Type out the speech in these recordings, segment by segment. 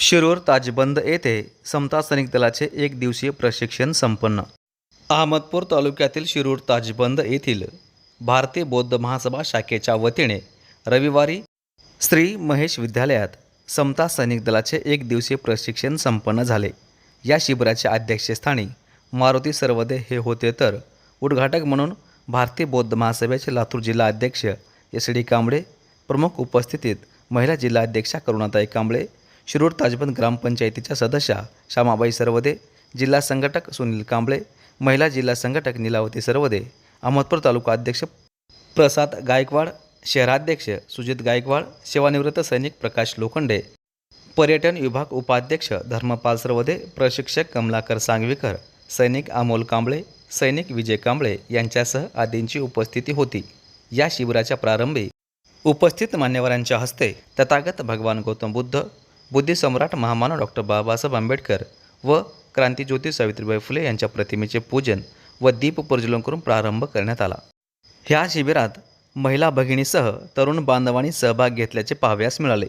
शिरूर ताजबंद येथे समता सैनिक दलाचे एक दिवसीय प्रशिक्षण संपन्न. अहमदपूर तालुक्यातील शिरूर ताजबंद येथील भारतीय बौद्ध महासभा शाखेच्या वतीने रविवारी श्री महेश विद्यालयात समता सैनिक दलाचे एक दिवसीय प्रशिक्षण संपन्न झाले. या शिबिराच्या अध्यक्षस्थानी मारुती सर्वदे हे होते तर उद्घाटक म्हणून भारतीय बौद्ध महासभेचे लातूर जिल्हा अध्यक्ष एस डी कांबळे प्रमुख उपस्थितीत महिला जिल्हाध्यक्षा करुणाताई कांबळे शिरूर ताजबंद ग्रामपंचायतीच्या सदस्या श्यामाबाई सरवदे जिल्हा संघटक सुनील कांबळे महिला जिल्हा संघटक नीलावती सरवदे अहमदपूर तालुका अध्यक्ष प्रसाद गायकवाड शहराध्यक्ष सुजित गायकवाड सेवानिवृत्त सैनिक प्रकाश लोखंडे पर्यटन विभाग उपाध्यक्ष धर्मपाल सरवदे प्रशिक्षक कमलाकर सांगवीकर सैनिक अमोल कांबळे सैनिक विजय कांबळे यांच्यासह आदींची उपस्थिती होती. या शिबिराच्या प्रारंभी उपस्थित मान्यवरांच्या हस्ते तथागत भगवान गौतम बुद्ध बुद्धिसम्राट महामानव डॉक्टर बाबासाहेब आंबेडकर व क्रांतीज्योती सावित्रीबाई फुले यांच्या प्रतिमेचे पूजन व दीप प्रज्वलन करून प्रारंभ करण्यात आला. ह्या शिबिरात महिला भगिनीसह तरुण बांधवांनी सहभाग घेतल्याचे पाहाव्यास मिळाले.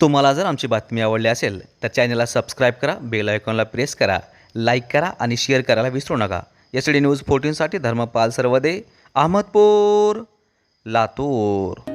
तुम्हाला जर आमची बातमी आवडली असेल तर चॅनलला सबस्क्राईब करा बेल आयकॉनला प्रेस करा लाईक करा आणि शेअर करायला विसरू नका. एस डी न्यूज फोर्टीनसाठी धर्मपाल सर्वदे अहमदपूर लातूर.